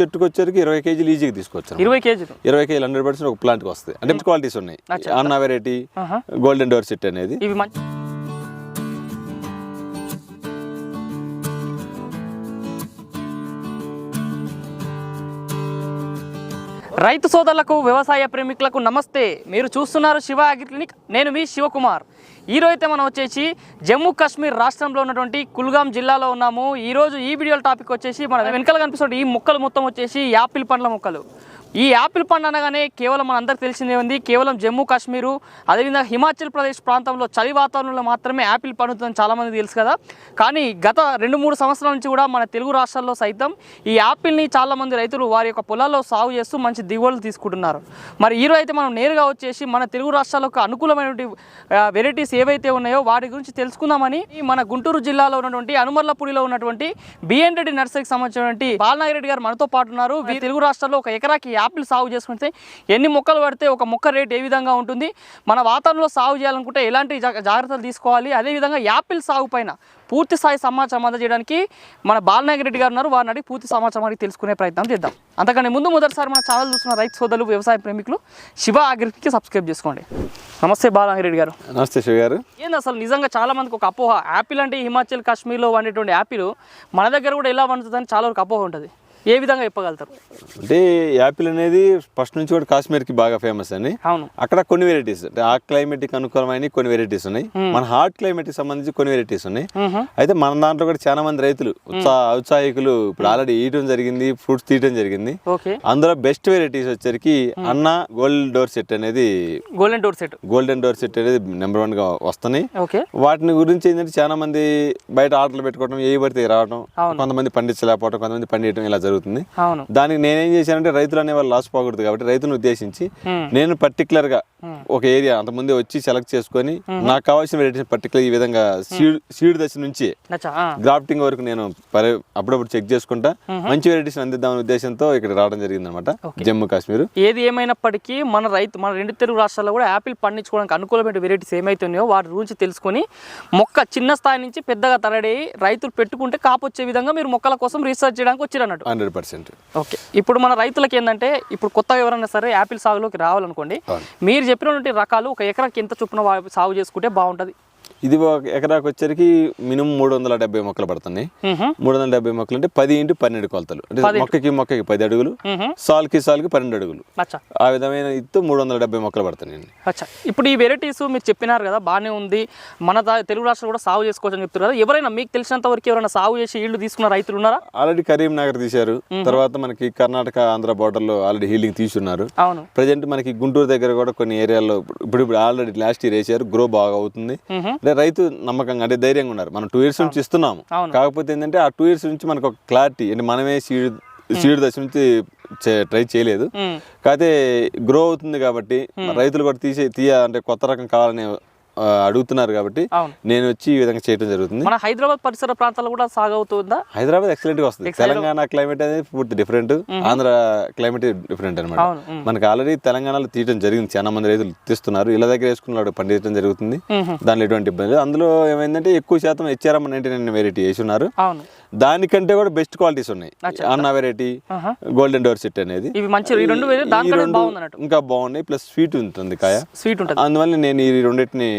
చెట్టుకు వచ్చరికి ఇరవై కేజీలు ఈజీగా అన్నమాట. ఇరవై కేజీలు? ఇరవై కేజీలు హండ్రెడ్ పర్సెంట్ ఒక ప్లాంట్కి వస్తాయి. అంటే క్వాలిటీస్ ఉన్నాయి. అన్న వెరైటీ. గోల్డెన్ డోర్ సెట్ అనేది. ఇవి మంచి రైతు సోదరులకు వ్యవసాయ ప్రేమికులకు నమస్తే. మీరు చూస్తున్నారు శివ అగ్రి క్లినిక్. నేను మీ శివకుమార్. ఈరోజు అయితే మనం వచ్చేసి జమ్మూ కాశ్మీర్ రాష్ట్రంలో ఉన్నటువంటి కుల్గాం జిల్లాలో ఉన్నాము. ఈరోజు ఈ వీడియో టాపిక్ వచ్చేసి మన వెనకాల కనిపిస్తున్న ఈ మొక్కలు మొత్తం వచ్చేసి యాపిల్ పండ్ల మొక్కలు. ఈ యాపిల్ పండు అనగానే కేవలం మనందరికి తెలిసిందే ఉంది. కేవలం జమ్మూ కాశ్మీరు అదేవిధంగా హిమాచల్ ప్రదేశ్ ప్రాంతంలో చలి వాతావరణంలో మాత్రమే యాపిల్ పండుతుందని చాలామంది తెలుసు కదా. కానీ గత రెండు మూడు సంవత్సరాల నుంచి కూడా మన తెలుగు రాష్ట్రాల్లో సైతం ఈ యాపిల్ని చాలామంది రైతులు వారి యొక్క పొలాల్లో సాగు చేస్తూ మంచి దిగుబడులు తీసుకుంటున్నారు. మరి ఈరోజు అయితే మనం నేరుగా వచ్చేసి మన తెలుగు రాష్ట్రాలకు అనుకూలమైనటువంటి వెరైటీస్ ఏవైతే ఉన్నాయో వాటి గురించి తెలుసుకుందామని మన గుంటూరు జిల్లాలో ఉన్నటువంటి అనుమర్లపూడిలో ఉన్నటువంటి బిఎన్ రెడ్డి నర్సరీకి సంబంధించినటువంటి బాలనాగిరెడ్డి గారు మనతో పాటు ఉన్నారు. తెలుగు రాష్ట్రాల్లో ఒక ఎకరాకి యాపిల్ సాగు చేసుకుంటే ఎన్ని మొక్కలు పడితే ఒక మొక్క రేట్ ఏ విధంగా ఉంటుంది? మన వాతావరణంలో సాగు చేయాలనుకుంటే ఎలాంటి జా- జాగ్రత్తలు తీసుకోవాలి? అదేవిధంగా యాపిల్ సాగు పైన పూర్తి స్థాయి సమాచారం అందజేయడానికి మన బాలనాగిరెడ్డి గారు ఉన్నారు. వారిని అడిగి పూర్తి సమాచారం అడిగి తెలుసుకునే ప్రయత్నం చేద్దాం. అంతకంటే ముందు మొదటిసారి మన ఛానల్ చూస్తున్న రైతు సోదరులు వ్యవసాయ ప్రేమికులు శివ అగ్రికి సబ్స్క్రైబ్ చేసుకోండి. నమస్తే బాలనాగిరెడ్డి గారు. నమస్తే శివ గారు. ఏంది అసలు నిజంగా చాలా మందికి ఒక అపోహ? యాపిల్ అంటే హిమాచల్ కాశ్మీర్లో వండేటువంటి యాపిల్ మన దగ్గర కూడా ఎలా వండుతుందని చాలా వరకు అపోహ ఉంటుంది. ఏ విధంగా చెప్పగలుగుతారు? అంటే యాపిల్ అనేది ఫస్ట్ నుంచి కూడా కాశ్మీర్కి బాగా ఫేమస్ అని. అవును. అక్కడ కొన్ని వెరైటీస్ అంటే ఆ క్లైమేట్కి అనుకూలమైన కొన్ని వెరైటీస్ ఉన్నాయి. మన హాట్ క్లైమేట్కి సంబంధించి కొన్ని వెరైటీస్ ఉన్నాయి. అయితే మన దాంట్లో కూడా చాలా మంది రైతులు ఉత్సాహ ఔత్సాహికులు ఇప్పుడు ఆల్రెడీ ఇయటం జరిగింది ఫ్రూట్స్ తీయటం జరిగింది. అందులో బెస్ట్ వెరైటీస్ వచ్చరికి అన్న గోల్డ్ డోర్ సెట్ అనేది golden Dorsett. Golden Dorsett అనేది నెంబర్ వన్గా వస్తున్నాయి వాటిని గురించి ఏంటంటే చాలా మంది బయట ఆర్డర్లు పెట్టుకోవడం ఏ పడితే రావడం. కొంతమంది పండించలేకపోవడం కొంతమంది పండియడం ఇలా జరుగుతుంది. దానికి నేనేం చేశానంటే రైతులు అనే వాళ్ళు లాస్ పోకూడదు కాబట్టి రైతులను ఉద్దేశించి. నేను పర్టికులర్గా ఒక ఏరియా అంతకుముందే వచ్చి సెలెక్ట్ చేసుకొని నాకు కావాల్సిన వెరైటీస్ పర్టికులర్ ఈ విధంగా సీడ్ సీడ్ దశ నుంచి. గ్రాఫ్టింగ్ వరకు నేను అప్పుడప్పుడు చెక్ చేసుకుంటా. మంచి వెరైటీస్ అందిద్దామనే ఉద్దేశంతో ఇక్కడ రావడం జరిగింది అనమాట జమ్మూ కాశ్మీర్. ఏది ఏమైనప్పటికీ మన రైతు మన రెండు తెలుగు రాష్ట్రాల్లో కూడా యాపిల్ పండించుకోవడానికి అనుకూలమైన వెరైటీస్ ఏమైతే ఉన్నాయో వాటి గురించి తెలుసుకొని మొక్క చిన్న స్థాయి నుంచి పెద్దగా తరడి రైతులు పెట్టుకుంటే కాపు వచ్చే విధంగా మీరు మొక్కల కోసం రీసెర్చ్ చేయడానికి వచ్చారు అన్నట్టు హండ్రెడ్ పర్సెంట్. ఓకే. ఇప్పుడు మన రైతులకి ఏంటంటే ఇప్పుడు కొత్తగా ఎవరైనా సరే యాపిల్ సాగులోకి రావాలనుకోండి. మీరు చెప్పినటువంటి రకాలు ఒక ఎకరాకి ఎంత చొప్పున సాగు చేసుకుంటే బాగుంటుంది? ఇది ఒక ఎకరాకు వచ్చరికి మినిమం మూడు వందల డెబ్బై మొక్కలు పడుతున్నాయి. మూడు వందల డెబ్బై మొక్కలు అంటే పది ఇంటూ పన్నెండు కొలతలు. అంటే మొక్కకి మొక్కకి పది అడుగులు సాల్కి సాల్కి పన్నెండు అడుగులు. ఆ విధమైన ఇత్తు మూడు వందల డెబ్బై మొక్కలు పడుతున్నాయండి అచ్చా. ఇప్పుడు ఈ వెరైటీస్ మీరు చెప్పినారు కదా బాగానే ఉంది. మన తెలుగు రాష్ట్రాలు కూడా సాగు చేసుకోవచ్చు అని చెప్తారు కదా. ఎవరైనా మీకు తెలిసినంత వరకు ఎవరైనా సాగు చేసి ఇల్లు తీసుకున్న రైతులు ఉన్నారా? ఆల్రెడీ కరీంనగర్ తీశారు. తర్వాత మనకి కర్ణాటక ఆంధ్ర border లో ఆల్రెడీ హీలింగ్ తీసున్నారు అవును. ప్రజెంట్ మనకి గుంటూరు దగ్గర కూడా కొన్ని ఏరియాల్లో ఇప్పుడు ఇప్పుడు ఆల్రెడీ లాస్ట్ ఇయర్ వేసారు. గ్రో బాగా అవుతుంది. అంటే రైతు నమ్మకంగా అంటే ధైర్యంగా ఉన్నారు. మనం టూ ఇయర్స్ నుంచి ఇస్తున్నాము. కాకపోతే ఏంటంటే ఆ టూ ఇయర్స్ నుంచి మనకు ఒక క్లారిటీ అంటే మనమే సీడ్ సీడ్ దశ నుంచి ట్రై చేయలేదు. కాకపోతే గ్రో అవుతుంది కాబట్టి రైతులు కూడా తీసే తీయ అంటే కొత్త రకం కావాలని అడుగుతున్నారు కాబట్టి నేను వచ్చి ఈ విధంగా చేయడం జరుగుతుంది. మన హైదరాబాద్ పరిసర ప్రాంతాల్లో కూడా సాగు అవుతుందా? హైదరాబాద్ ఎక్సలెంట్గా వస్తుంది. తెలంగాణ క్లైమేట్ అనేది పూర్తి డిఫరెంట్ ఆంధ్ర క్లైమేట్ డిఫరెంట్ అనమాట. మనకి ఆల్రెడీ తెలంగాణలో తీయడం జరిగింది. చాలా మంది రైతులు తీస్తున్నారు. ఇలా దగ్గర వేసుకున్నాడు పండించడం జరుగుతుంది. దానిలో ఎటువంటి ఇబ్బంది లేదు. అందులో ఏమైందంటే ఎక్కువ శాతం హెచ్ఆర్ఎం నైన్టీ నైన్ వెరైటీ వేసి ఉన్నారు. దానికంటే కూడా బెస్ట్ క్వాలిటీస్ ఉన్నాయి. అన్న వెరైటీ. గోల్డెన్ డోర్ సెట్ అనేది. ఈ ఈ ఇంకా బాగున్నాయి ప్లస్ స్వీట్ ఉంటుంది కాయ. స్వీట్ ఉంటుంది. అందువల్ల నేను ఈ రెండింటిని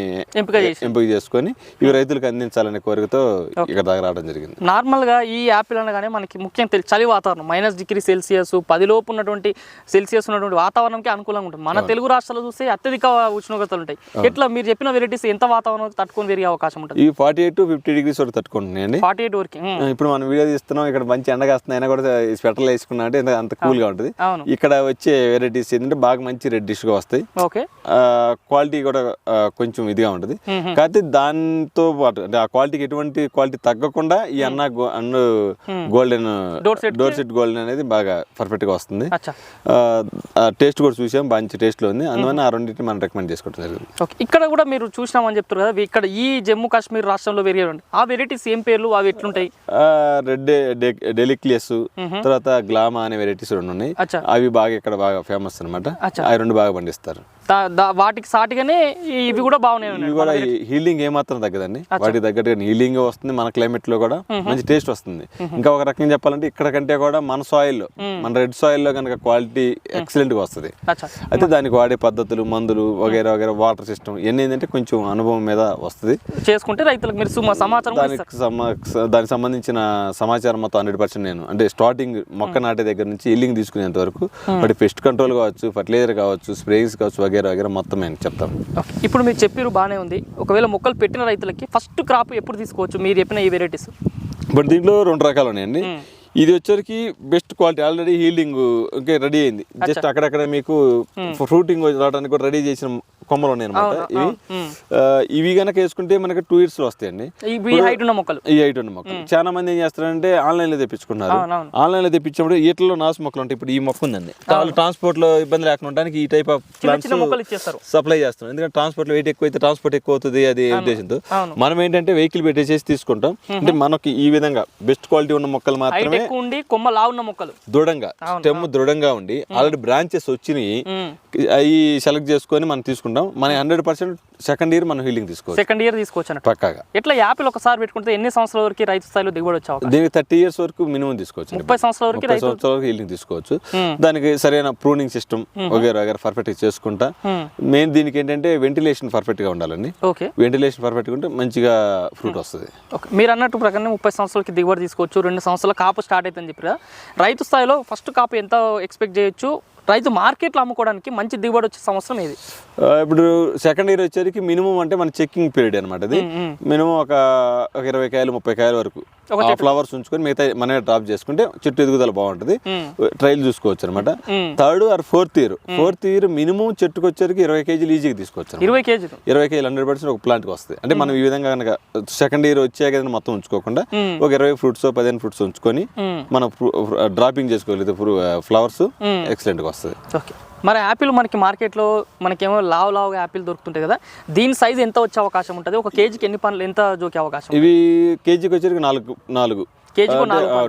ఎంపిక చేసి. ఎంపిక చేసుకొని ఇవి రైతులకు అందించాలనే కోరికతో ఇక్కడ దాకా రావడం జరిగింది. నార్మల్గా ఈ యాపిల్ అనగానే మనకి ముఖ్యంగా చలి వాతావరణం మైనస్ డిగ్రీ సెల్సియస్ పది లోపు ఉన్నటువంటి సెల్సియస్ ఉన్నటువంటి వాతావరణంకి అనుకూలంగా ఉంటుంది. మన తెలుగు రాష్ట్రాల్లో చూస్తే అత్యధిక ఉష్ణోగ్రతలు ఉంటాయి. ఎట్లా మీరు చెప్పిన వెరైటీస్ ఎంత వాతావరణం తట్టుకొని పెరిగే అవకాశం ఉంటుంది? ఇవి forty eight to fifty degrees వరకు తట్టుకుంటున్నాయండి. ఫార్టీ ఎయిట్ వరకు ఇప్పుడు మనం వీడియో తీస్తున్నాం ఇక్కడ మంచి ఎండ కాస్తుంది అయినా కూడా స్వెటర్లు వేసుకున్నా అంటే అంత కూల్గా ఉంటుంది. ఇక్కడ వచ్చే వెరైటీస్ ఏంటంటే బాగా మంచి రెడ్డిష్గా వస్తాయి. క్వాలిటీ కూడా కొంచెం ఇదిగా ఉంటుంది. కాకపోతే దాంతో పాటు అంటే ఆ క్వాలిటీకి ఎటువంటి క్వాలిటీ తగ్గకుండా ఈ అన్న అన్న గోల్డెన్ డోర్ సెట్ గోల్డెన్ అనేది బాగా పర్ఫెక్ట్గా వస్తుంది. టేస్ట్ కూడా చూసాం మంచి టేస్ట్లో ఉంది. అందువల్ల ఆ రెండింటిని మనం రికమెండ్ చేసుకోవడం జరిగింది ఓకే. ఇక్కడ కూడా మీరు చూసినామని చెప్తారు కదా ఇక్కడ ఈ జమ్మూ కాశ్మీర్ రాష్ట్రంలో పెరిగే ఆ వెరైటీస్ ఏం పేర్లు అవి ఎట్లుంటాయి? రెడ్ డెలిక్లియస్ తర్వాత గ్లామా అనే వెరైటీస్ రెండు ఉన్నాయి. అవి బాగా ఇక్కడ బాగా ఫేమస్ అనమాట. అవి రెండు బాగా పండిస్తారు. వాటికి సాటిగానే ఇవి కూడా బాగున్నాయి ఇవి కూడా హీలింగ్ ఏమాత్రం తగ్గదండి. వాటికి తగ్గట్టుగా హీలింగ్ వస్తుంది మన క్లైమేట్లో కూడా మంచి టేస్ట్ వస్తుంది. ఇంకా ఒక రకంగా చెప్పాలంటే ఇక్కడ కంటే కూడా మన సాయిల్ మన రెడ్ సాయిల్లో కనుక క్వాలిటీ ఎక్సలెంట్గా వస్తుంది. అయితే దానికి వాడే పద్ధతులు మందులు వగేరా వగేరా వాటర్ సిస్టమ్ ఇవన్నీ ఏంటంటే కొంచెం అనుభవం మీద వస్తుంది. చేసుకుంటే రైతులకు మీరు సుమ సమాచారం. దానికి దానికి సంబంధించిన సమాచారం మొత్తం హండ్రెడ్ పర్సెంట్ నేను. అంటే స్టార్టింగ్ మొక్క నాటే దగ్గర నుంచి ఇల్లింగ్ తీసుకునేంత వరకు వాటి పెస్ట్ కంట్రోల్ కావచ్చు ఫర్టిలైజర్ కావచ్చు స్ప్రేయింగ్స్ కావచ్చు వగేరా వగేరా మొత్తం నేను చెప్తాను. ఇప్పుడు మీరు చెప్పారు బాగానే ఉంది. ఒకవేళ మొక్కలు పెట్టిన రైతులకి ఫస్ట్ క్రాప్ ఎప్పుడు తీసుకోవచ్చు? మీరు చెప్పిన ఈ వెరైటీస్ బట్ దీంట్లో రెండు రకాలు ఉన్నాయండి. ఇది వచ్చరికి బెస్ట్ క్వాలిటీ ఆల్రెడీ హీల్డింగ్ ఇంకా రెడీ అయింది. జస్ట్ అక్కడక్కడ మీకు ఫ్రూటింగ్ రావడానికి కూడా రెడీ చేసిన కొమ్మలు ఉన్నాయి అనమాట ఇవి ఇవి గనక వేసుకుంటే మనకి టూ ఇయర్స్లో వస్తాయండి. ఇవి హైట్ ఉన్న మొక్కలు. ఈ చాలా మంది ఏం చేస్తారంటే ఆన్లైన్లో తెప్పించుకున్నారు. ఆన్లైన్లో తెప్పించినప్పుడు ఈటలో నాసు మొక్కలు ఉంటాయి. ఇప్పుడు ఈ మొక్క ఉందండి. వాళ్ళు ట్రాన్స్పోర్ట్లో ఇబ్బంది లేకుండా ఉండడానికి ఈ టైప్ ఆఫ్ ప్లాంట్స్ సప్లై చేస్తాం ఎందుకంటే ట్రాన్స్పోర్ట్లో వెయిట్ ఎక్కువ అయితే ట్రాన్స్పోర్ట్ ఎక్కువ అవుతుంది అది ఉద్దేశంతో. మనం ఏంటంటే వెహికల్ పెట్టేసేసి తీసుకుంటాం. అంటే మనకి ఈ విధంగా బెస్ట్ క్వాలిటీ ఉన్న మొక్కలు మాత్రమే ఎక్కువ ఉండి కొమ్మ లావున్న మొక్కలు. దృఢంగా స్టెమ్ దృఢంగా ఉండి ఆల్రెడీ బ్రాంచెస్ వచ్చినాయి. అవి సెలెక్ట్ చేసుకొని మనం తీసుకుంటాం. మన హండ్రెడ్ పర్సెంట్ సెకండ్ ఇయర్ మనం హీలింగ్ తీసుకోవచ్చు. సెకండ్ ఇయర్ తీసుకోవచ్చు పక్కాగా. ఎట్లా యాపిల్ ఒకసారి పెట్టుకుంటే ఎన్ని సంవత్సరాల వరకు రైతు స్థాయిలో దిగుబడి వచ్చే దీనికి థర్టీ ఇయర్స్ వరకు మినిమం తీసుకోవచ్చు. ముప్పై సంవత్సరాల వరకు సంవత్సరాల వరకు హీలింగ్ తీసుకోవచ్చు. దానికి సరైన ప్రూనింగ్ సిస్టమ్ వగేరా వగేరా పర్ఫెక్ట్ చేసుకుంటా. మెయిన్ దీనికి ఏంటంటే వెంటిలేషన్ పర్ఫెక్ట్గా ఉండాలండి. ఓకే వెంటిలేషన్ పర్ఫెక్ట్ ఉంటే మంచిగా ఫ్రూట్ వస్తుంది. ఓకే మీరు అన్నట్టు ప్రకారం ముప్పై సంవత్సరాలకి దిగుబడి తీసుకోవచ్చు. రెండు సంవత్సరాల కాపు స్టార్ట్ అవుతుందని చెప్పారు రైతు స్థాయిలో ఫస్ట్ కాపు ఎంత ఎక్స్పెక్ట్ చేయొచ్చు? రైతు మార్కెట్లో అమ్ముకోవడానికి మంచి దిగుబడి వచ్చే సంవత్సరం ఇది. ఇప్పుడు సెకండ్ ఇయర్ వచ్చేసరికి మినిమం అంటే మన చెక్కింగ్ పీరియడ్ అనమాట అది. మినిమం ఒక ఒక ఇరవై కాయలు ముప్పై కాయల వరకు. ఆ ఫ్లవర్స్ ఉంచుకొని మిగతా మనమే డ్రాప్ చేసుకుంటే చెట్టు ఎదుగుదల బాగుంటుంది. ట్రైల్ చూసుకోవచ్చు అనమాట third or fourth year. Fourth year minimum చెట్టుకు వచ్చేసరికి ఇరవై కేజీలు ఈజీగా తీసుకోవచ్చు. ఇరవై కేజీలు. ఇరవై కేజీలు హండ్రెడ్ పర్సెంట్ ఒక ప్లాంట్కి వస్తుంది. అంటే మనం ఈ విధంగా కనుక సెకండ్ ఇయర్ వచ్చాక మొత్తం ఉంచుకోకుండా ఒక ఇరవై ఫ్రూట్స్ పదిహేను ఫ్రూట్స్ ఉంచుకొని మనం డ్రాపింగ్ చేసుకోగలిగితే ఫ్లవర్స్ ఎక్సలెంట్గా వస్తుంది. ఓకే. మరి యాపిల్ మనకి మార్కెట్లో మనకేమో లావ్ లావుగా యాపిల్ దొరుకుతుంటాయి కదా. దీని సైజ్ ఎంత వచ్చే అవకాశం ఉంటుంది? ఒక కేజీకి ఎన్ని పనులు ఎంత జోకే అవకాశం ఇవి కేజీకి వచ్చేసరికి నాలుగు నాలుగు.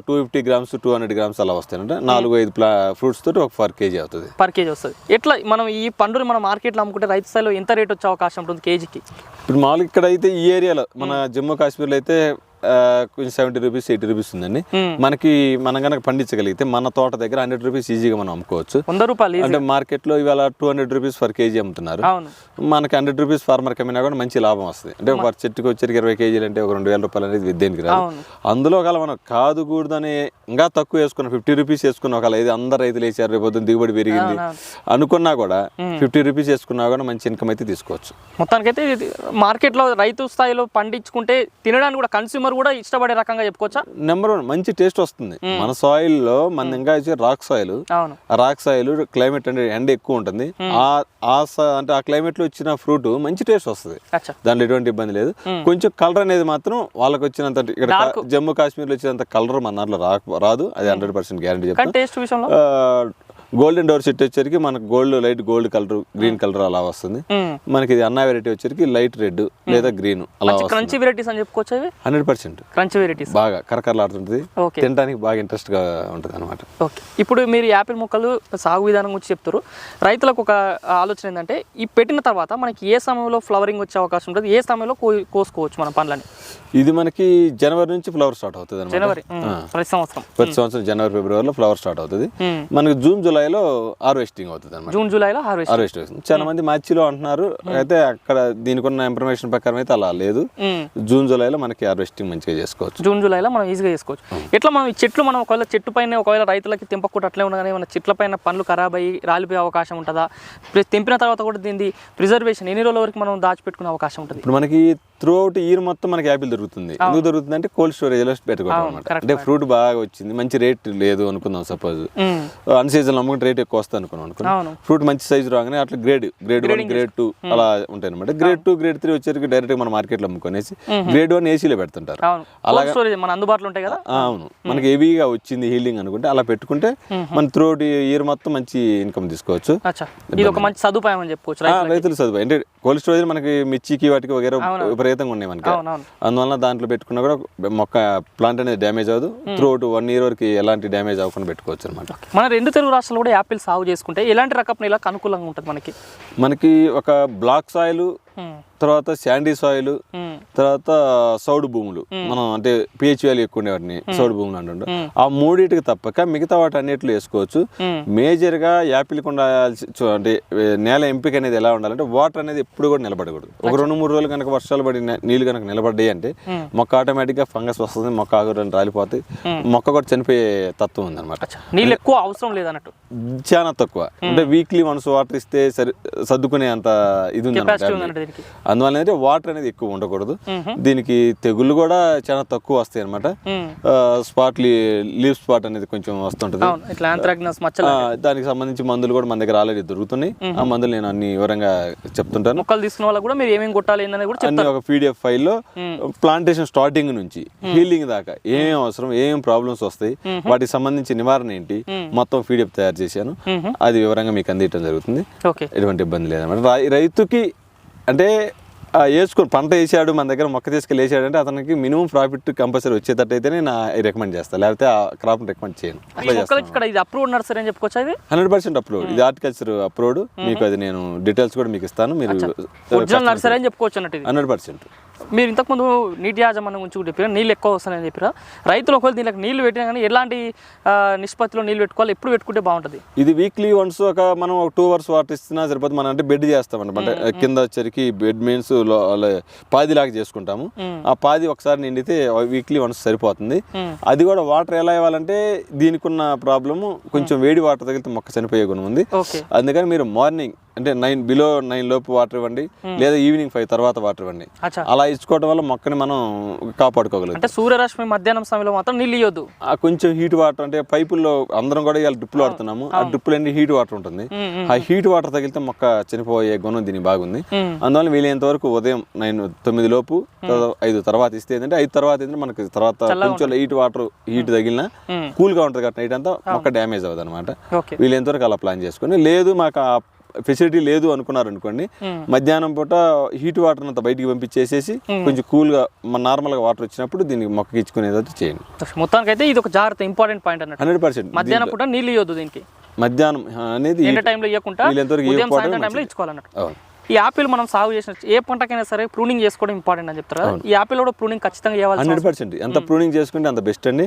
Two fifty grams two hundred grams అలా వస్తాయంటే. నాలుగు ఐదు ప్లా ఫ్రూట్స్ తోటి ఒక ఫర్ కేజీ అవుతుంది. పర్ కేజీ వస్తుంది. ఎట్లా మనం ఈ పండుని మన మార్కెట్లో అమ్ముకుంటే రైతు స్థాయిలో ఎంత రేట్ వచ్చే అవకాశం ఉంటుంది కేజీకి? ఇప్పుడు మామూలుగా ఇక్కడ అయితే ఈ ఏరియాలో మన జమ్మూ కాశ్మీర్లో అయితే కొంచెం సెవెంటీ రూపీస్ ఎయిటీ రూపీస్ ఉందండి. మనకి మనం కనుక పండించగలిగితే మన తోట దగ్గర హండ్రెడ్ రూపీస్ ఈజీగా మనం అమ్ముకోవచ్చు. వంద రూపాయలు easy. అంటే మార్కెట్లో ఇవాళ two hundred rupees per KG అమ్ముతున్నారు. మనకి హండ్రెడ్ రూపీస్ ఫార్మర్ కమ్మినా కూడా మంచి లాభం వస్తుంది. అంటే ఒక చెట్టుకి వచ్చరికి ఇరవై కేజీలు అంటే ఒక రెండు వేల రూపాయలు అనేది విద్యానికి రాదు. అందులో ఒకవేళ మనం కాదు కూడదని ఇంకా తక్కువ వేసుకున్నాం ఫిఫ్టీ రూపీస్ వేసుకున్నాం ఒకవేళ ఇది అందరు రైతులు వేసారు రేపు దిగుబడి పెరిగింది అనుకున్నా కూడా ఫిఫ్టీ రూపీస్ వేసుకున్నా కూడా మంచి ఇన్కమ్ అయితే తీసుకోవచ్చు. మొత్తానికైతే మార్కెట్లో రైతు స్థాయిలో పండించుకుంటే తినడానికి కూడా కన్స్యూమర్ కూడా ఇష్టపడే రకంగా చెప్పుకోవచ్చా? నెంబర్ వన్ మంచి టేస్ట్ వస్తుంది. మన సాయిల్లో మన ఇంకా rock soil rock soil climate అంటే ఎండ ఎక్కువ ఉంటుంది. ఆ అంటే ఆ క్లైమేట్లో వచ్చిన ఫ్రూట్ మంచి టేస్ట్ వస్తుంది. దాంట్లో ఎటువంటి ఇబ్బంది లేదు. కొంచెం కలర్ అనేది మాత్రం వాళ్ళకి వచ్చినంత ఇక్కడ జమ్మూ కాశ్మీర్లో వచ్చినంత కలర్ మన దాంట్లో రాదు. అది హండ్రెడ్ పర్సెంట్ గ్యారంటీ చెప్తాను గోల్డెన్ డోర్ సెట్ వచ్చరికి మనకు gold light gold colour green colour అలా వస్తుంది. మ్మ్. మనకి ఇది అన్నా వెరైటీ వచ్చరికి లైట్ రెడ్ లేదా గ్రీన్ అలా వస్తుంది. క్రంచీ వెరైటీస్ అని చెప్పుకోవచ్చు అవి హండ్రెడ్ పర్సెంట్. క్రంచీ వెరైటీస్ బాగా కరకరలాడుతుంటుంది. తినడానికి బాగా ఇంట్రెస్ట్గా ఉంటుంది అనమాట ఓకే ఇప్పుడు మీరు యాపిల్ మొక్కలు సాగు విధానం గురించి చెప్తారు. రైతులకు ఒక ఆలోచన ఏంటంటే ఈ పెట్టిన తర్వాత మనకి ఏ సమయంలో ఫ్లవరింగ్ వచ్చే అవకాశం ఉంటుంది? ఏ సమయంలో కోసుకోవచ్చు మన పండ్లని? ఇది మనకి జనవరి నుంచి ఫ్లవర్ స్టార్ట్ అవుతుంది జనవరి. ప్రతి సంవత్సరం. ప్రతి సంవత్సరం జనవరి ఫిబ్రవరిలో ఫ్లవర్ స్టార్ట్ అవుతుంది. మనకి జూన్ జూలైలో హార్వెస్టింగ్ అవుతుంది అనమాట జూన్ జూలైలో హార్వెస్ట్ హార్వెస్ట్ అవుతుంది. చాలా మంది మార్చిలో అంటున్నారు. అయితే అక్కడ దీనికి ఉన్న ఇన్ఫర్మేషన్ ప్రకారం అయితే అలా లేదు. జూన్ జూలైలో మనకి హార్వెస్టింగ్ మంచిగా చేసుకోవచ్చు. జూన్ జూలైలో మనం ఈజీగా చేసుకోవచ్చు. ఎట్లా మనం ఈ చెట్లు మనం ఒకవేళ చెట్టు పైన ఒకవేళ రైతులకి తెంపకుండా అట్లే ఉండగానే మన చెట్ల పైన పండ్లు ఖరాబ్ అయ్యి రాలిపోయే అవకాశం ఉంటుందా? తెంపిన తర్వాత కూడా దీన్ని ప్రిజర్వేషన్ ఎన్ని రోజుల వరకు మనం దాచిపెట్టుకునే అవకాశం ఉంటుంది? ఇప్పుడు మనకి త్రూ అవుట్ ఇయర్ మొత్తం మనకి యాపిల్ దొరుకుతుంది. ఎందుకు దొరుకుతుంది అంటే కోల్డ్ స్టోరేజ్లో పెట్టుకోవడం అనమాట అంటే ఫ్రూట్ బాగా వచ్చింది. మంచి రేట్ లేదు అనుకుందాం సపోజ్. అన్ సీజన్ అమ్ముకుంటే రేట్ ఎక్కువ వస్తుంది అనుకున్నాం అనుకున్నాం. ఫ్రూట్ మంచి సైజు రాగానే అట్లా grade grade one grade two అలా ఉంటాయి అనమాట గ్రేడ్ టూ గ్రేడ్ త్రీ వచ్చేసరికి డైరెక్ట్ మన మార్కెట్లో అమ్ముకొనేసి గ్రేడ్ వన్ ఏసీలో పెడుతుంటారు. మన అందుబాటులో ఉంటాయి కదా? అవును. మనకి హెవీగా వచ్చింది హీలింగ్ అనుకుంటే అలా పెట్టుకుంటే మన త్రూ ఇయర్ మొత్తం మంచి ఇన్కమ్ తీసుకోవచ్చు. ఇది ఒక మంచి సదుపాయం అని చెప్పుకోవచ్చు రైతులు చదువు అంటే కోల్డ్ స్టోరేజ్ మనకి మిర్చికి వాటికి వగేరా విపరీతంగా ఉన్నాయి మనకి. అందువల్ల దాంట్లో పెట్టుకున్నా కూడా మొక్క ప్లాంట్ అనేది డ్యామేజ్ అవ్వదు. త్రూ అవుట్ వన్ ఇయర్ వరకు ఎలాంటి డ్యామేజ్ అవ్వకుండా పెట్టుకోవచ్చు అనమాట మన రెండు తెలుగు రాష్ట్రాలు కూడా యాపిల్ సాగు చేసుకుంటే ఎలాంటి రకం నేలకు అనుకూలంగా ఉంటుంది మనకి? మనకి ఒక బ్లాక్ సాయిల్ తర్వాత శాండీ సాయిల్ తర్వాత సౌడు భూములు. మనం అంటే పిహెచ్ వాల్యూ ఎక్కువ ఉండే వాటిని సౌడు భూములు అంటుండు. ఆ మూడింటికి తప్పక మిగతా వాటి అన్నిట్లో వేసుకోవచ్చు. మేజర్గా యాపిల్ ఉండాల్సి అంటే నేల ఎంపిక అనేది ఎలా ఉండాలంటే వాటర్ అనేది ఎప్పుడు కూడా నిలబడకూడదు. ఒక రెండు మూడు రోజులు కనుక వర్షాలు పడి నీళ్ళు కనుక నిలబడ్డాయి అంటే మొక్క ఆటోమేటిక్గా ఫంగస్ వస్తుంది మొక్క ఆకురాలు రాలిపోతాయి. మొక్క కూడా చనిపోయే తత్వం ఉందన్నమాట. నీళ్ళు ఎక్కువ అవసరం లేదన్నట్టు. చాలా తక్కువ. అంటే వీక్లీ వన్స్ వాటర్ ఇస్తే సరి సర్దుకునే అంత ఇది ఉంది దీనికి? అందువల్ల అయితే వాటర్ అనేది ఎక్కువ ఉండకూడదు. దీనికి తెగుళ్ళు కూడా చాలా తక్కువ వస్తాయి అనమాట స్పాట్ లీవ్ స్పాట్ అనేది కొంచెం వస్తుంటది. దానికి సంబంధించి మందులు కూడా మన దగ్గర ఆల్రెడీ దొరుకుతున్నాయి. ఆ మందులు నేను అన్ని వివరంగా చెప్తుంటాను. మొక్కలు తీసుకున్న వాళ్ళకి కూడా మీరు ఏమేమి కొట్టాలి కూడా అన్ని ఒక పీడిఎఫ్ ఫైల్లో ప్లాంటేషన్ స్టార్టింగ్ నుంచి హీలింగ్ దాకా ఏమేం అవసరం ఏమేం ప్రాబ్లమ్స్ వస్తాయి వాటికి సంబంధించి నివారణ ఏంటి మొత్తం పీడిఎఫ్ తయారు చేశాను. అది వివరంగా మీకు అందించడం జరుగుతుంది. ఎటువంటి ఇబ్బంది లేదన్నమాట. రైతుకి అంటే వేసుకొని పంట వేసాడు మన దగ్గర మొక్క తీసుకెళ్ళి వేసాడు అంటే అతనికి మినిమం ప్రాఫిట్ కంపల్సరీ వచ్చేటట్టు అయితేనే నా రికమెండ్ చేస్తాను లేకపోతే ఆ క్రాప్ రికమెండ్ చేయను. ఇక్కడ ఇది అప్రూవ్ నర్సరీ అని చెప్పుకోవచ్చా హండ్రెడ్ పర్సెంట్ అప్రూవ్డ్ ఇది హార్టికల్చర్ అప్రూవ్డ్ మీకు అది నేను డీటెయిల్స్ కూడా మీకు ఇస్తాను. మీరు ఒరిజినల్ నర్సరీ అని చెప్పుకోవచ్చు హండ్రెడ్ పర్సెంట్. మీరు ఇంతకుముందు నీటి యాజమాన్యం గురించి కూడా చెప్పారు నీళ్ళు ఎక్కువ వస్తాయని చెప్పారా రైతులు ఒకవేళ దీనికి నీళ్ళు పెట్టినా కానీ ఎలాంటి నిష్పత్తిలో నీళ్ళు పెట్టుకోవాలి ఎప్పుడు పెట్టుకుంటే బాగుంటుంది? ఇది వీక్లీ వన్స్ ఒక మనం ఒక టూ అవర్స్ వాటర్ ఇస్తున్నా సరిపోతుంది మనం అంటే బెడ్ చేస్తాం అనమాట కింద వచ్చరికి బెడ్ మీన్స్ పాది లాగా చేసుకుంటాము. ఆ పాది ఒకసారి నిండితే వీక్లీ వన్స్ సరిపోతుంది. అది కూడా వాటర్ ఎలా ఇవ్వాలంటే దీనికి ఉన్న ప్రాబ్లము కొంచెం వేడి వాటర్ తగిలితే మొక్క చనిపోయే గుణం ఉంది. అందుకని మీరు మార్నింగ్ అంటే నైన్ బిలో నైన్ లోపు వాటర్ ఇవ్వండి లేదా ఈవినింగ్ ఫైవ్ తర్వాత వాటర్ ఇవ్వండి. అలా ఇచ్చుకోవడం వల్ల మొక్కని మనం కాపాడుకోగలుగుతాం. అంటే సూర్యరశ్మి మధ్యాహ్నం సమయంలో మాత్రం నీళ్ళు ఇవ్వద్దు ఆ కొంచెం హీట్ వాటర్ అంటే పైపుల్లో అందరం కూడా ఇవాళ డ్రిప్పులు వాడుతున్నాము. ఆ డ్రిప్పులు అన్ని హీట్ వాటర్ ఉంటుంది. ఆ హీట్ వాటర్ తగిలితే మొక్క చనిపోయే గుణం దీనికి బాగుంది. అందువల్ల వీలైనంత వరకు ఉదయం నైన్ తొమ్మిది లోపు ఐదు తర్వాత ఇస్తే ఏంటంటే ఐదు తర్వాత ఏంటంటే మనకి తర్వాత కొంచెం హీట్ వాటర్ హీట్ తగిలినా మ్మ్. కూల్గా ఉంటుంది కాబట్టి నైట్ అంతా మొక్క డ్యామేజ్ అవ్వదు అనమాట వీలైనంత వరకు అలా ప్లాన్ చేసుకొని లేదు మాకు ఫెసిలిటీ లేదు అనుకున్నారు అనుకోండి మధ్యాహ్నం పూట హీట్ వాటర్ అంతా బయటికి పంపించేసేసి కొంచెం కూల్గా మన నార్మల్గా వాటర్ వచ్చినప్పుడు దీనికి మొక్కకి ఇచ్చుకునేది చేయండి. మొత్తానికి అయితే ఇది ఒక జాగ్రత్త ఇంపార్టెంట్ పాయింట్ అన్నట్టు. Hundred percent. మధ్యాహ్నం పూట నీళ్ళు ఇవ్వద్దు దీనికి. మధ్యాహ్నం అనేది టైంలో ఇవ్వకుండా. ఇచ్చుకోవాలన్నట్టు. ఈ యాపిల్ మనం సాగు చేసిన ఏ పంటకైనా సరే ప్రూనింగ్ చేసుకోవడం ఇంపార్టెంట్ అని చెప్తారా ఈ యాపిల్ కూడా ప్రూనింగ్ ఖచ్చితంగా చేయాలి హండ్రెడ్ పర్సెంట్. ఎంత ప్రూనింగ్ చేసుకుంటే అంత బెస్ట్ అండి.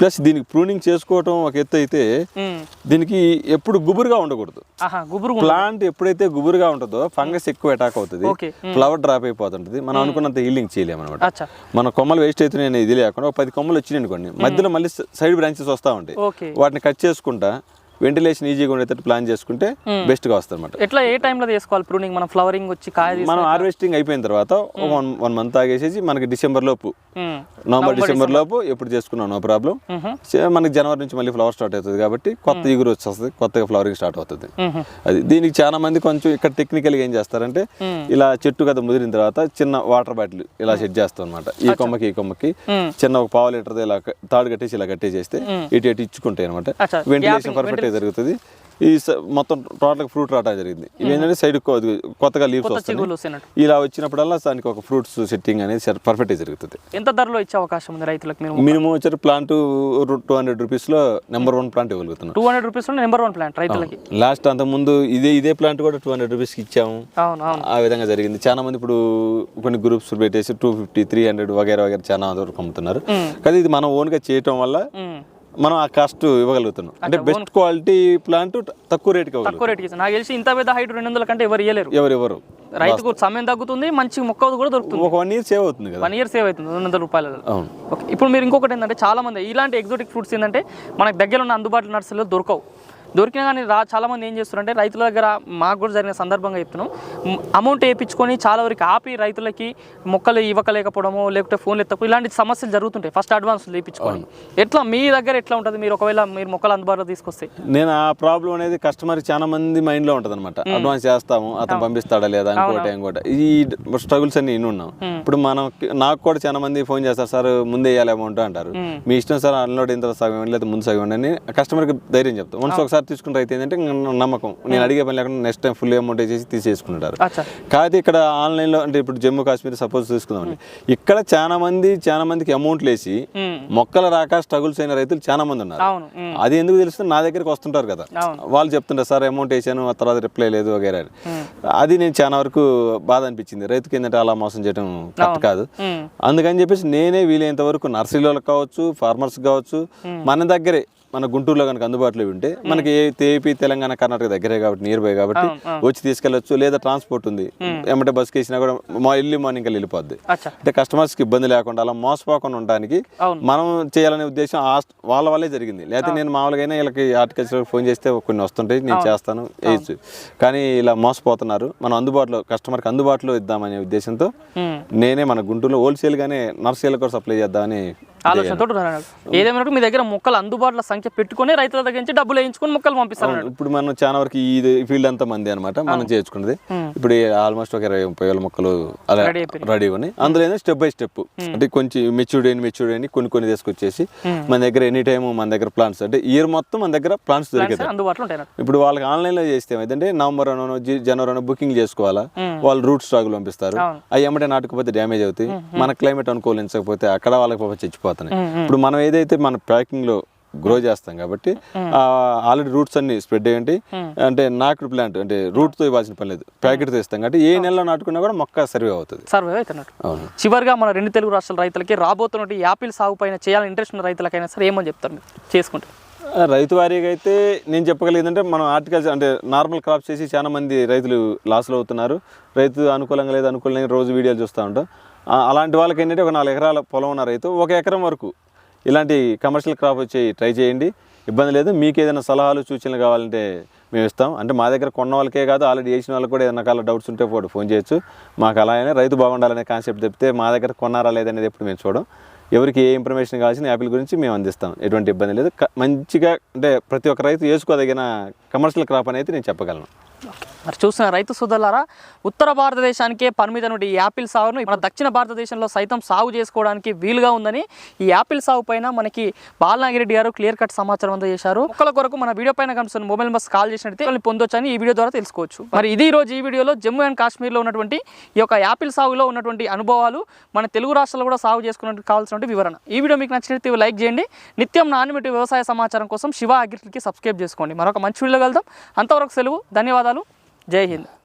ప్లస్ దీనికి ప్రూనింగ్ చేసుకోవటం ఒక ఎత్తు అయితే దీనికి ఎప్పుడు గుబురుగా ఉండకూడదు. గుబురు ప్లాంట్ ఎప్పుడైతే గుబురుగా ఉంటుందో ఫంగస్ ఎక్కువ అటాక్ అవుతుంది. ఫ్లవర్ డ్రాప్ అయిపోతుంటుంది. మనం అనుకున్నంత హీలింగ్ చేయలేము అనమాట మన కొమ్మలు వేస్ట్ అవుతున్నాయి ఇది లేకుండా ఒక పది కొమ్మలు వచ్చినాయి అనుకోండి మధ్యలో మళ్ళీ సైడ్ బ్రాంచెస్ వస్తూ ఉంటాయి. వాటిని కట్ చేసుకుంటా వెంటిలేషన్ ఈజీగా ఉండేటట్టు ప్లాన్ చేసుకుంటే బెస్ట్గా వస్తుంది అనమాట ఎట్లా ఏ టైంలో చేసుకోవాలి ప్రూనింగ్ మనం ఫ్లవరింగ్ వచ్చి కాయ మనం హార్వెస్టింగ్ అయిపోయిన తర్వాత వన్ వన్ మంత్ ఆగేసేసి మనకి డిసెంబర్ లోపు. నవంబర్ డిసెంబర్ లోపు ఎప్పుడు చేసుకున్నాం నో ప్రాబ్లం. మనకి జనవరి నుంచి మళ్ళీ ఫ్లవర్ స్టార్ట్ అవుతుంది కాబట్టి కొత్త ఇగురు వచ్చేస్తుంది కొత్తగా ఫ్లవరింగ్ స్టార్ట్ అవుతుంది. అది దీనికి చాలా మంది కొంచెం ఇక్కడ టెక్నికల్గా ఏం చేస్తారంటే ఇలా చెట్టు కదా ముదిరిన తర్వాత చిన్న వాటర్ బాటిల్ ఇలా సెట్ చేస్తాం అనమాట ఈ కొమ్మకి ఈ కొమ్మకి మ్మ్. చిన్న ఒక పావు లీటర్ ఇలా తాడు కట్టేసి ఇలా కట్టేసేస్తే ఇటు ఇటు ఇచ్చుకుంటాయి అనమాట వెంటిలేషన్ పర్ఫెక్ట్ జరుగుతుంది. ఈ మొత్తం టోటల్ ఫ్రూట్ రావడం జరిగింది. ఇవి ఏంటంటే సైడ్ కొత్తగా లీవ్స్ వస్తాయి ఇలా వచ్చినప్పుడల్లా దానికి ఒక ఫ్రూట్స్ సెట్టింగ్ అనేది పర్ఫెక్ట్ జరుగుతుంది. ఎంత ధరలో ఇచ్చే అవకాశం ఉంది రైతులకు మినిమం? వచ్చారు ప్లాంట్ టూ హండ్రెడ్ రూపీస్లో number one plant ఇవ్వగలుగుతున్నాం. Two hundred rupees number one plant రైతులకి. లాస్ట్ అంతకుముందు ఇదే ఇదే ప్లాంట్ కూడా టూ హండ్రెడ్ రూపీస్కి ఇచ్చాము. ఆ విధంగా జరిగింది. చాలా మంది ఇప్పుడు కొన్ని గ్రూప్స్ పెట్టేసి టూ ఫిఫ్టీ త్రీ హండ్రెడ్ వగేరా వగేరా చాలా వరకు అమ్ముతున్నారు. కానీ ఇది మనం ఓన్గా చేయటం వల్ల. మనం ఆ కాస్ట్ ఇవ్వగలుగుతున్నాం. అంటే బెస్ట్ క్వాలిటీ ప్లాంట్ తక్కువ రేట్కి తక్కువ రేట్కి. నాకు తెలిసి ఇంత పెద్ద హైట్ రెండు వందల కంటే ఎవరు ఇవ్వలేరు ఎవరెవరు? రైతుకు సమయం తగ్గుతుంది మంచి మొక్క కూడా దొరుకుతుంది. ఒక వన్ ఇయర్ సేవ్ అవుతుంది కదా. వన్ ఇయర్ సేవ్ అవుతుంది రెండు వందల ఓకే. ఇప్పుడు మీరు ఇంకొకటి ఏంటంటే చాలా మంది ఇలాంటి ఎగ్జోటిక్ ఫ్రూట్స్ ఏంటంటే మనకు దగ్గర ఉన్న అందుబాటులో నర్సరీలో దొరకవు. దొరికినా కానీ రా చాలా మంది ఏం చేస్తారంటే రైతుల దగ్గర మాకు కూడా జరిగిన సందర్భంగా చెప్తున్నాం. అమౌంట్ వేయించుకొని చాలా వరకు ఆపి రైతులకి మొక్కలు ఇవ్వకలేకపోవడము లేకపోతే ఫోన్లు ఎత్తకు ఇలాంటి సమస్యలు జరుగుతుంటాయి. ఫస్ట్ అడ్వాన్స్ వేయించుకొని. ఎట్లా మీ దగ్గర ఎట్లా ఉంటుంది? మీరు ఒకవేళ మీరు మొక్కలు అందుబాటులో తీసుకొస్తే. నేను ఆ ప్రాబ్లం అనేది కస్టమర్ చాలా మంది మైండ్లో ఉంటది అనమాట అడ్వాన్స్ చేస్తాము అతను పంపిస్తాడా లేదా ఇంకోటి ఇంకోటి. ఈ స్ట్రగుల్స్ అన్ని ఇన్ని ఉన్నాం. ఇప్పుడు మనం నాకు కూడా చాలా మంది ఫోన్ చేస్తారు సార్ ముందే వేయాలి అమౌంట్ అంటారు. మీ. ఇష్టం సార్ అన్లోడ్ తర్వాత సగం లేదా ముందు సగం అని కస్టమర్కి ధైర్యం చెప్తాం. వన్స్ ఒకసారి ఒకసారి తీసుకున్న రైతు ఏంటంటే నమ్మకం. నేను అడిగే పని లేకుండా నెక్స్ట్ టైం ఫుల్ అమౌంట్ వేసేసి తీసేసుకుంటారు. కాదు ఇక్కడ ఆన్లైన్లో అంటే ఇప్పుడు జమ్మూ కాశ్మీర్ సపోజ్ తీసుకుందామండి ఇక్కడ చాలా మంది చాలా మందికి అమౌంట్లు వేసి ఉమ్, మొక్కలు రాక స్ట్రగుల్స్ అయిన రైతులు చాలా మంది ఉన్నారు. అది ఎందుకు తెలుస్తుంది? నా దగ్గరికి వస్తుంటారు కదా. వాళ్ళు చెప్తుంటారు సార్ అమౌంట్ వేసాను ఆ తర్వాత రిప్లై లేదు వగేరా. అది నేను చాలా వరకు బాధ అనిపించింది. రైతుకి ఏంటంటే అలా మోసం చేయడం కరెక్ట్ కాదు. అందుకని చెప్పేసి నేనే వీలైనంత వరకు నర్సరీలకు కావచ్చు ఫార్మర్స్ కావచ్చు మన దగ్గరే మన గుంటూరులో కనుక అందుబాటులో ఉంటే మనకి ఏ ఏపీ తెలంగాణ కర్ణాటక దగ్గరే కాబట్టి నియర్ బై కాబట్టి వచ్చి తీసుకెళ్ళొచ్చు. లేదా ట్రాన్స్పోర్ట్ ఉంది. ఏమంటే బస్కి వేసినా కూడా మా ఇల్లు మార్నింగ్ వెళ్ళి వెళ్ళిపోద్ది. అంటే కస్టమర్స్కి ఇబ్బంది లేకుండా అలా మోసపోకుండా ఉండడానికి. మనం చేయాలనే ఉద్దేశం వాళ్ళ వల్లే జరిగింది. లేకపోతే నేను మామూలుగా అయినా వీళ్ళకి హార్టికల్చర్ ఫోన్ చేస్తే కొన్ని వస్తుంటాయి నేను చేస్తాను వేయచ్చు. కానీ ఇలా మోసపోతున్నారు. మనం అందుబాటులో కస్టమర్కి అందుబాటులో ఇద్దామనే ఉద్దేశంతో. నేనే మన గుంటూరులో హోల్సేల్గానే నర్సరీలకు కూడా సప్లై చేద్దామని ఆలోచనతో ఏదేమైనా మీ దగ్గర మొక్కలు అందుబాటులో సంఖ్య పెట్టుకొని రైతుల దగ్గర నుంచి డబ్బులు వేయించుకొని మొక్కలు పంపిస్తారు. ఇప్పుడు మనం చాలా వరకు ఈ ఫీల్డ్ అంతా మంది అనమాట మనం చేసుకున్నది ఇప్పుడు ఆల్మోస్ట్ ఒక ఇరవై ముప్పై వేల మొక్కలు అలా. రెడీ ఉన్నాయి అందులో స్టెప్ బై స్టెప్ అంటే కొంచెం మెచ్యూర్డ్ అయిన మెచ్యూర్డ్ అయిన కొన్ని కొన్ని తీసుకొచ్చేసి మన దగ్గర ఎనీ టైం మన దగ్గర ప్లాంట్స్ అంటే ఇయర్ మొత్తం మన దగ్గర ప్లాంట్స్ దొరికేది అందుబాటులో ఉంటాయి అన్నట్టు. ఇప్పుడు వాళ్ళకి ఆన్లైన్లో చేస్తే ఏమైందంటే నవంబర్ అనో జనవరి అనో బుకింగ్ చేసుకోవాలా? వాళ్ళు రూట్ స్టాక్లు పంపిస్తారు. అవి ఏమంటే నాటుకుపోతే డ్యామేజ్ అవుతాయి. మన క్లైమేట్ అనుకూలించకపోతే అక్కడ వాళ్ళకి పాపం చచ్చిపోతున్నాయి ఇప్పుడు మనం ఏదైతే మన ప్యాకింగ్లో గ్రో చేస్తాం కాబట్టి ఆల్రెడీ రూట్స్ అన్ని స్ప్రెడ్ అయ్యండి అంటే నాటుడు ప్లాంట్ అంటే root తో ఇవ్వాల్సిన పని లేదు. ప్యాకెట్తో ఇస్తాం కాబట్టి ఏ నెలలో నాటుకున్నా కూడా మొక్క సర్వే అవుతుంది. సర్వే అవుతున్నట్టు. అవును. చివరిగా మన రెండు తెలుగు రాష్ట్రాల రైతులకి రాబోతున్నట్టు యాపిల్ సాగు పైన చేయాలని ఇంట్రెస్ట్ ఉన్న రైతులకైనా సరే ఏమని చెప్తారు చేసుకుంటే. రైతు వారీగా అయితే నేను చెప్పగలిగిందంటే మనం హార్టికల్చర్ అంటే నార్మల్ క్రాప్స్ చేసి చాలా మంది రైతులు లాస్లో అవుతున్నారు. రైతు అనుకూలంగా లేదు అనుకూలంగా రోజు వీడియోలు చూస్తూ ఉంటాం. అలాంటి వాళ్ళకి ఏంటంటే ఒక నాలుగు ఎకరాల పొలం ఉన్న రైతు ఒక ఎకరం వరకు ఇలాంటి కమర్షియల్ క్రాప్ వచ్చి ట్రై చేయండి. ఇబ్బంది లేదు. మీకు ఏదైనా సలహాలు సూచనలు కావాలంటే మేము ఇస్తాం. అంటే మా దగ్గర కొన్న వాళ్ళకే కాదు ఆల్రెడీ వేసిన వాళ్ళకి కూడా ఏదైనా రకాల డౌట్స్ ఉంటే కూడా ఫోన్ చేయొచ్చు. మాకు అలా రైతు బాగుండాలనే కాన్సెప్ట్ చెప్తే మా దగ్గర కొన్నారా లేదనేది ఎప్పుడు మేము చూడం. ఎవరికి ఏ ఇన్ఫర్మేషన్ కావాల్సిన యాపిల్ గురించి మేము అందిస్తాం. ఎటువంటి ఇబ్బంది లేదు. మంచిగా అంటే ప్రతి ఒక్క రైతు వేసుకోదగిన కమర్షియల్ క్రాప్ అనేది నేను చెప్పగలను. మరి చూసిన రైతు సోదరులారా ఉత్తర భారతదేశానికే పరిమితమైన ఈ యాపిల్ సాగును మన దక్షిణ భారతదేశంలో సైతం సాగు చేసుకోవడానికి వీలుగా ఉందని ఈ యాపిల్ సాగు పైన మనకి బాలనాగిరెడ్డి గారు క్లియర్ కట్ సమాచారం అందజేశారు. ఒకళ్ళ కొరకు మన వీడియో పైన కనిపిస్తున్న మొబైల్ నెంబర్స్ కాల్ చేసినట్టు వాళ్ళని పొందొచ్చని ఈ వీడియో ద్వారా తెలుసుకోవచ్చు. మరి ఇది రోజు ఈ వీడియోలో జమ్మూ అండ్ కాశ్మీర్లో ఉన్నటువంటి ఈ యొక్క యాపిల్ సాగులో ఉన్నటువంటి అనుభవాలు మన తెలుగు రాష్ట్రాల్లో కూడా సాగు చేసుకున్నట్టు కావాల్సినటువంటి వివరణ. ఈ వీడియో మీకు నచ్చినట్టు లైక్ చేయండి. నిత్యం నాణ్యమైన వ్యవసాయ సమాచారం కోసం శివ అగ్రికి సబ్స్క్రైబ్ చేసుకోండి. మరొక మంచి వీడియో కలుద్దాం. అంతవరకు సెలవు ధన్యవాదాలు. जय हिंद।